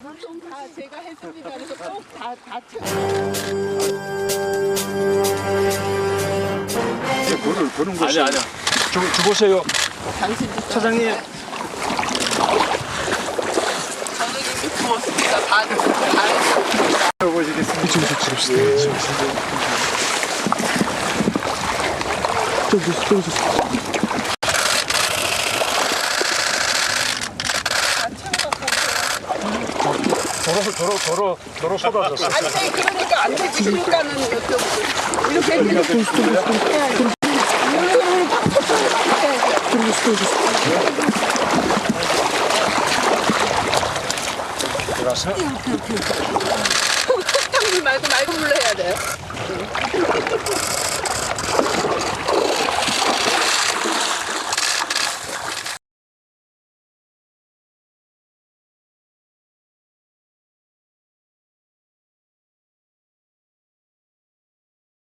다 제가 했습니다. 그래서 꼭다다 채워. 물을 버는 것이 아니야 아니야. 주, 주보세요. 당신 사장님. 저는 이미 부었습니다. 반, 반. 보시겠습니다. 이쪽에서 찍읍시다. 저기, 저기서. 다 채워갖고 오세요. 도로 도로 도로 도로 쏟아졌어. 아니, 네, 그러니까 안 되지. 그러니까는. 이렇게 이렇게. 터트려서 들어가서 흙탕물 말고 맑은 물로 해야 돼요.